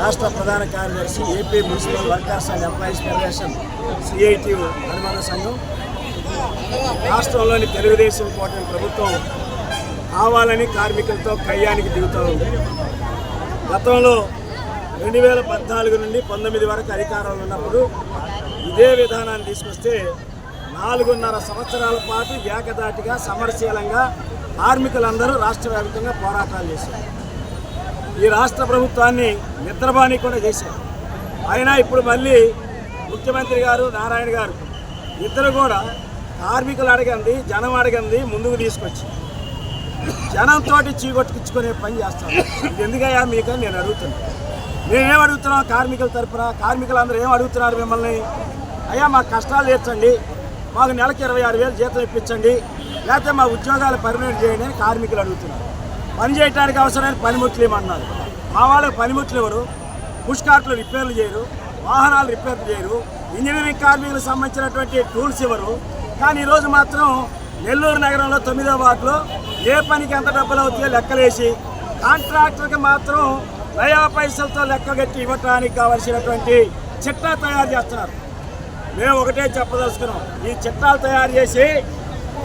రాష్ట్ర ప్రధాన కార్యదర్శి AP municipal workers and employees federation CIT అనుమాన సంఘం. రాష్ట్రంలోని తెలుగుదేశం కూటమి ప్రభుత్వం కావాలని కార్మికులతో కయ్యానికి దిగుతూ ఉంది. గతంలో రెండు వేల పద్నాలుగు నుండి పంతొమ్మిది వరకు అధికారంలో ఉన్నప్పుడు ఇదే విధానాన్ని తీసుకొస్తే నాలుగున్నర సంవత్సరాల పాటు ఏకదాటిగా సమరశీలంగా కార్మికులందరూ రాష్ట్ర వ్యాప్తంగా పోరాటాలు చేశారు. ఈ రాష్ట్ర ప్రభుత్వాన్ని నిద్రబాని కూడా చేశారు. అయినా ఇప్పుడు మళ్ళీ ముఖ్యమంత్రి గారు నారాయణ గారు ఇద్దరు కూడా కార్మికులు అడగండి జనం అడగండి ముందుకు తీసుకొచ్చి జనంతో చీకొట్టుకునే పని చేస్తాను ఇది ఎందుకయ్యా మీకని నేను అడుగుతున్నాను మేమేం అడుగుతున్నాం కార్మికుల తరఫున కార్మికులందరూ ఏం అడుగుతున్నారు మిమ్మల్ని? అయ్యా మాకు కష్టాలు తీర్చండి. మాకు నెలకు ఇరవై ఆరు వేలు జీతం ఇప్పించండి. లేకపోతే మా ఉద్యోగాలు పర్మనెంట్ చేయండి అని కార్మికులు అడుగుతున్నారు. పని చేయడానికి అవసరమైన పనిముట్లు ఇవ్వమన్నారు మా వాళ్ళకి పనిముట్లు ఎవరు? పుష్ కార్ట్లు రిపేర్లు చేయరు వాహనాలు రిపేర్లు చేయరు ఇంజనీరింగ్ కార్మికులకు సంబంధించినటువంటి టూల్స్ ఇవ్వరు. కానీ ఈరోజు మాత్రం నెల్లూరు నగరంలో తొమ్మిదో వార్డులో ఏ పనికి ఎంత డబ్బులు అవుతాయో లెక్కలేసి కాంట్రాక్టర్కి మాత్రం నయా పైసలతో లెక్కగట్టి ఇవ్వటానికి కావలసినటువంటి చిట్టా తయారు చేస్తున్నారు. మేము ఒకటే చెప్పదలుచుకున్నాం. ఈ చిట్టాలు తయారు చేసి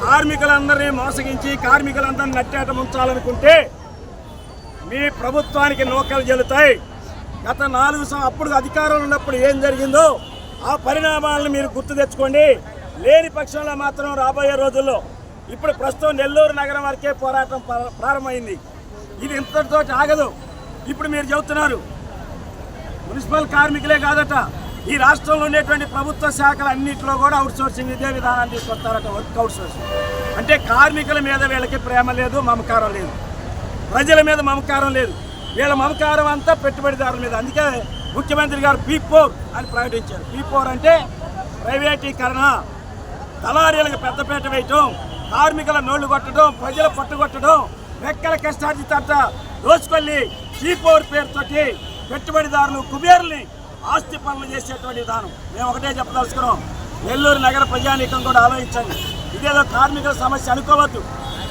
కార్మికులందరినీ మోసగించి కార్మికులందరినీ నట్టేట ఉంచాలనుకుంటే మీ ప్రభుత్వానికి నూకలు జల్లుతాయి. గత నాలుగు అప్పుడు అధికారంలో ఉన్నప్పుడు ఏం జరిగిందో ఆ పరిణామాలను మీరు గుర్తు తెచ్చుకోండి. లేని పక్షంలో మాత్రం రాబోయే రోజుల్లో ఇప్పుడు ప్రస్తుతం నెల్లూరు నగరం వరకే పోరాటం ప్ర- ప్రారంభమైంది. ఇది ఇంతటితో ఆగదు. ఇప్పుడు మీరు చెబుతున్నారు మున్సిపల్ కార్మికులే కాదట. ఈ రాష్ట్రంలో ఉండేటువంటి ప్రభుత్వ శాఖలు అన్నింటిలో కూడా అవుట్ సోర్సింగ్ ఇదే విధానాన్ని తీసుకొస్తారట వర్క్ అవుట్ సోర్సింగ్ అంటే కార్మికుల మీద వీళ్ళకి ప్రేమ లేదు మమకారం లేదు. ప్రజల మీద మమకారం లేదు. వీళ్ళ మమకారం అంతా పెట్టుబడిదారుల మీద. అందుకే ముఖ్యమంత్రి గారు పీ ఫోర్ అని ప్రకటించారు. పీ ఫోర్ అంటే ప్రైవేటీకరణ. దళారీలకు పెద్దపేట వేయటం కార్మికుల నోళ్ళు కొట్టడం ప్రజల పట్టుకొట్టడం రెక్కల కష్టార్జిత దోచుకొల్లి పీ ఫోర్ పేరుతోటి పెట్టుబడిదారులు కుబేరుల్ని ఆస్తి పనులు చేసేటువంటి విధానం. మేము ఒకటే చెప్పదలుచుకున్నాం. నెల్లూరు నగర ప్రజానీకం కూడా ఆలోచించండి. ఇదేదో కార్మికుల సమస్య అనుకోవద్దు.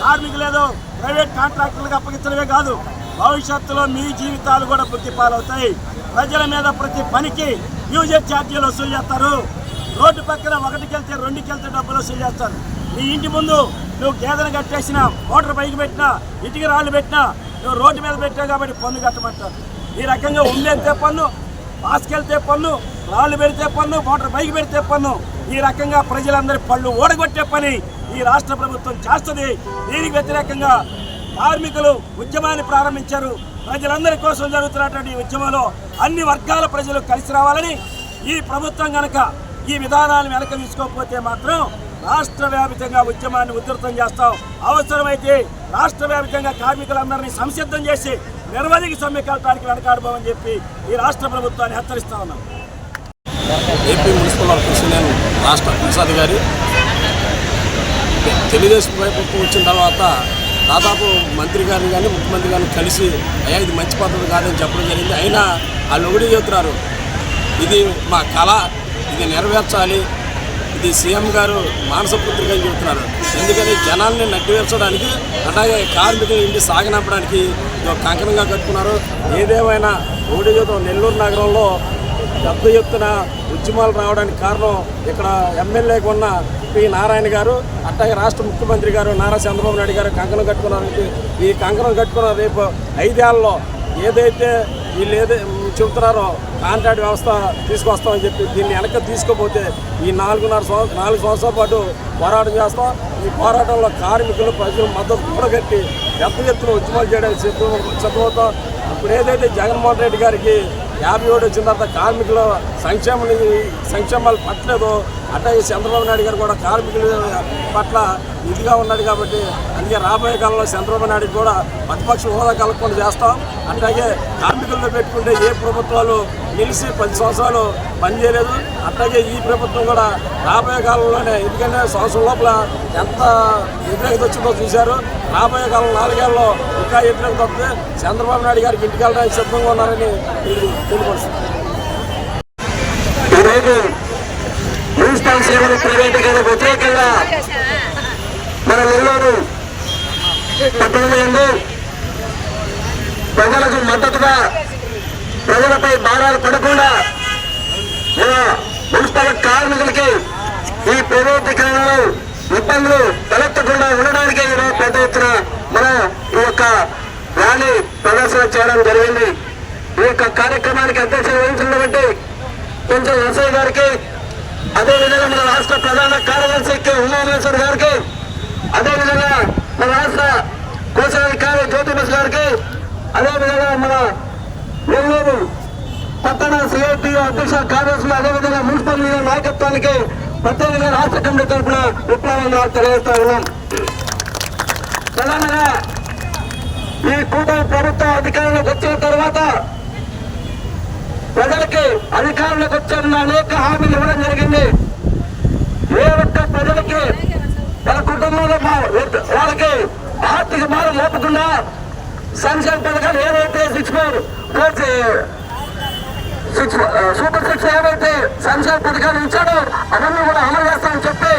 కార్మికులు ఏదో ప్రైవేట్ కాంట్రాక్టర్లకు అప్పగించడమే కాదు భవిష్యత్తులో మీ జీవితాలు కూడా వృత్తి పాలవుతాయి ప్రజల మీద ప్రతి పనికి యూజర్ ఛార్జీలు వసూలు చేస్తారు. రోడ్డు పక్కన ఒకటికి వెళ్తే రెండుకి వెళ్తే డబ్బులు వసూలు చేస్తారు. నీ ఇంటి ముందు నువ్వు గేదెను కట్టేసినా మోటార్ పైకి పెట్టినా ఇటుక రాళ్ళు పెట్టినా నువ్వు రోడ్డు మీద పెట్టావు కాబట్టి పన్ను కట్టమంటారు. ఈ రకంగా ఉండేంతే పన్ను. పాసుకెళ్తే పన్ను రాళ్ళు పెడితే పన్ను మోటార్ బైక్ పెడితే పన్ను. ఈ రకంగా ప్రజలందరి పళ్ళు ఓడగొట్టే పని ఈ రాష్ట్ర ప్రభుత్వం చేస్తుంది. దీనికి వ్యతిరేకంగా కార్మికులు ఉద్యమాన్ని ప్రారంభించారు. ప్రజలందరి కోసం జరుగుతున్నటువంటి ఉద్యమంలో అన్ని వర్గాల ప్రజలు కలిసి రావాలని ఈ ప్రభుత్వం కనుక ఈ విధానాలను వెనక తీసుకోకపోతే మాత్రం రాష్ట్ర వ్యాప్తంగా ఉద్యమాన్ని ఉధృతం చేస్తాం. అవసరమైతే రాష్ట్ర వ్యాప్తంగా కార్మికులందరినీ సంసిద్ధం చేసి నిర్వధిక సమ్మెకెళ్ళడానికి వెనకాడబోమని చెప్పి ఈ రాష్ట్ర ప్రభుత్వాన్ని హెచ్చరిస్తా ఉన్నాం. ఏపీ మున్సిపల్ వర్కర్స్ నేను రాష్ట్ర అధికారి. తెలుగుదేశం ప్రభుత్వం వచ్చిన తర్వాత దాదాపు మంత్రి గారిని కానీ ముఖ్యమంత్రి గారిని కలిసి అయ్యా ఇది మంచి పద్ధతి కాదని చెప్పడం జరిగింది. అయినా వాళ్ళు ఒకటి చెబుతున్నారు. ఇది మా కళ ఇది నెరవేర్చాలి. ఇది సీఎం గారు మానసపుత్రిక అని చెబుతున్నారు ఎందుకని జనాల్ని నట్టివేర్చడానికి అలాగే కార్మికులు ఇంటి సాగనంపడానికి కంకణంగా కట్టుకున్నారు. ఏదేమైనా ఓడి చెబుతాం నెల్లూరు నగరంలో పెద్ద ఎత్తున ఉద్యమాలు రావడానికి కారణం ఇక్కడ ఎమ్మెల్యేగా ఉన్న పి నారాయణ గారు అట్లాగే రాష్ట్ర ముఖ్యమంత్రి గారు నారా చంద్రబాబు నాయుడు గారు కంకణం కట్టుకున్నారు. ఈ కంకణం కట్టుకున్న రేపు ఐదేళ్ళలో ఏదైతే వీళ్ళు ఏదైతే చెబుతున్నారో కాంట్రాక్ట్ వ్యవస్థ తీసుకొస్తామని చెప్పి దీన్ని వెనక తీసుకోపోతే ఈ నాలుగున్నర సంవత్సరం నాలుగు సంవత్సరాల పాటు పోరాటం చేస్తాం. ఈ పోరాటంలో కార్మికులు ప్రజలు మద్దతు కూడగట్టి పెద్ద ఎత్తున ఉద్యమాలు చేయడానికి సిద్ధం సిద్ధమవుతాం. ఇప్పుడు ఏదైతే జగన్మోహన్ రెడ్డి గారికి యాభై ఏడు వచ్చిన తర్వాత కార్మికుల సంక్షేమ సంక్షేమాలు పట్టలేదు. అట్లాగే చంద్రబాబు నాయుడు గారు కూడా కార్మికుల పట్ల ఇదిగా ఉన్నాడు కాబట్టి అందుకే రాబోయే కాలంలో చంద్రబాబు నాయుడు కూడా ప్రతిపక్ష హోదా కలగకుండా చేస్తాం. అట్లాగే కార్మికుల్లో పెట్టుకుంటే ఏ ప్రభుత్వాలు గెలిచి పది సంవత్సరాలు పనిచేయలేదు. అట్లాగే ఈ ప్రభుత్వం కూడా రాబోయే కాలంలోనే ఎందుకంటే సంవత్సరం లోపల ఎంత వ్యతిరేకత వచ్చిందో చూశారు. రాబోయే కాలం నాలుగేళ్ళలో ఇంకా వ్యతిరేకత వస్తే చంద్రబాబు నాయుడు గారికి ఇంటికి వెళ్ళడానికి సిద్ధంగా ఉన్నారని తెలియపరుస్తుంది ఈరోజు మున్సిపల్ సేవలు ప్రైవేటీకరణ వ్యతిరేకంగా మన నెల్లూరు పట్టణంలో ప్రజలకు మద్దతుగా ప్రజలపై భారాలు పడకుండా మన మున్సిపల్ కార్మికులకి ఈ ప్రైవేటీకరణలో ఇబ్బందులు తలెత్తకుండా ఉండడానికి ఈరోజు పెద్ద ఎత్తున మనం ఈ యొక్క ర్యాలీ ప్రదర్శన చేయడం జరిగింది. ఈ యొక్క కార్యక్రమానికి అధ్యక్షత వహించినటువంటి కొంచెం వ్యవసాయ గారికి అదేవిధంగా మన రాష్ట్ర ప్రధాన కార్యదర్శి కె. ఉమామేశ్వర్ గారికి అదేవిధంగా మన రాష్ట్ర కోశాధికారి జ్యోతిబస్ గారికి అదేవిధంగా మన నెల్లూరు పట్టణ సిఐటి అధ్యక్ష కార్యదర్శులు అదేవిధంగా మున్సిపల్ యూనియన్ నాయకత్వానికి ప్రత్యేకంగా రాష్ట్ర కమిటీ తరఫున విప్లవంగా తెలియజేస్తా ఉన్నాం. తెలంగాణ ఈ కూటమి ప్రభుత్వ అధికారంలోకి వచ్చిన తర్వాత ప్రజలకి అధికారంలోకి వచ్చిన అనేక హామీలు ఇవ్వడం జరిగింది. ఏ ఒక్క ప్రజలకి వాళ్ళ కుటుంబంలో వాళ్ళకి ఆర్థిక భారం లేపకుండా సంక్షేమ uh, పథకాలు ఏదైతే six four six super six ఏవైతే సంక్షేమ పథకాలు ఇచ్చాడో. అవన్నీ కూడా అమలు చేస్తామని చెప్పి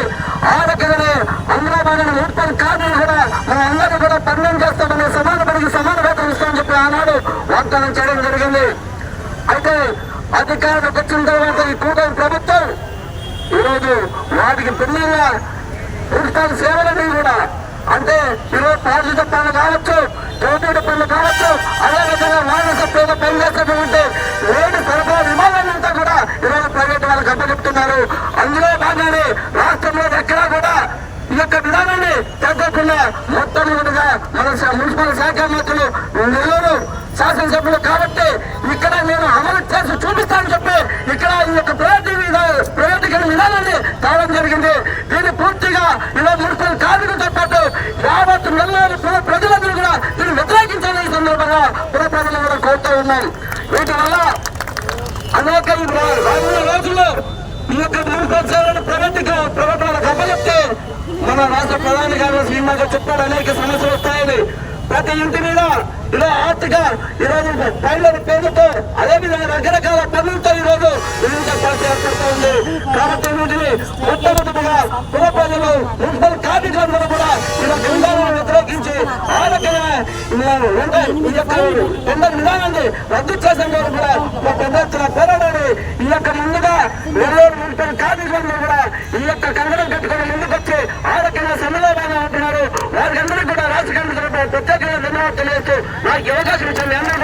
ఆ రకంగానే అందులో నూతన కార్మికులు కూడా మనం అందరినీ కూడా పన్నెండు చేస్తామని సమాన పనికి సమాన వేతనం ఇస్తామని చెప్పి ఆనాడు వాగ్దానం చేయడం జరిగింది. అయితే అధికారంలోకి వచ్చిన తర్వాత ఈ కూటమి ప్రభుత్వం ఈరోజు వాటికి భిన్నంగా పుస్తకాల సేవలని కూడా. అంటే ఈరోజు పారిశుద్ధ పనులు కావచ్చు చోటుడి పనులు కావచ్చు అదేవిధంగా మానస పేద పనిచేసేటువంటి లేని సరఫరా విభాగాలంతా కూడా ఈరోజు ప్రైవేట్ వాళ్ళకి అప్పచెప్తున్నారు అందులో భాగంగానే రాష్ట్రంలో ఎక్కడా కూడా ఈ యొక్క విధానాన్ని తగ్గకుండా మొత్తం మీదుగా మన స- మున్సిపల్ శాఖ మంత్రులు నెల్లూరు శాసనసభ్యులు కాబట్టి ఇక్కడ నేను అమలు చేసి చూపిస్తానని చెప్పి ఇక్కడ ఈ యొక్క ప్రైవేట్ విధా- విధానాన్ని తేవడం జరిగింది. దీన్ని పూర్తిగా ఇలా మున్సిపల్ కార్మికులతో పాటు యావత్ నెల్లూరు ప్ర- ప్రజలందరూ కూడా దీన్ని వ్యతిరేకించాలని ఈ ప్రజలు కూడా కోరుతూ ఉన్నాం వీటి వల్ల అనేక ఈ రోజుల్లో ఈ యొక్క మూడు సంవత్సరాలను ప్రైవేట్గా ప్రభుత్వాలకు అప్పచెప్తే మన రాష్ట్ర ప్రధాని గారు శ్రీనివాస చెప్పాడు అనేక సమస్యలు వస్తాయని. ప్రతి ఇంటి మీద ఇలా ఆర్థిక ఈరోజు పైలని పేరుతో అదేవిధంగా రకరకాల పనులతో ఈరోజు ఏర్పడుతూ ఉంది. కాబట్టి వీటిని మొట్టమొదటిగా పుర ప్రజలు మున్సిపల్ కార్మికులందరూ కూడా ఇలా విధానాన్ని వ్యతిరేకించి ఆ ఈ యొక్క టెండర్ విధానాన్ని రద్దు చేసిన వారు కూడా ఒక పెద్ద ఎత్తున పోరాడాలి. ఈ యొక్క ముందుగా నెల్లూరు మున్సిపల్ కార్మికులందరూ కూడా ఈ యొక్క కంగడం కట్టుకొని ముందుకొచ్చి ఆ రకంగా సన్నలోగా ఉంటున్నారు వారికి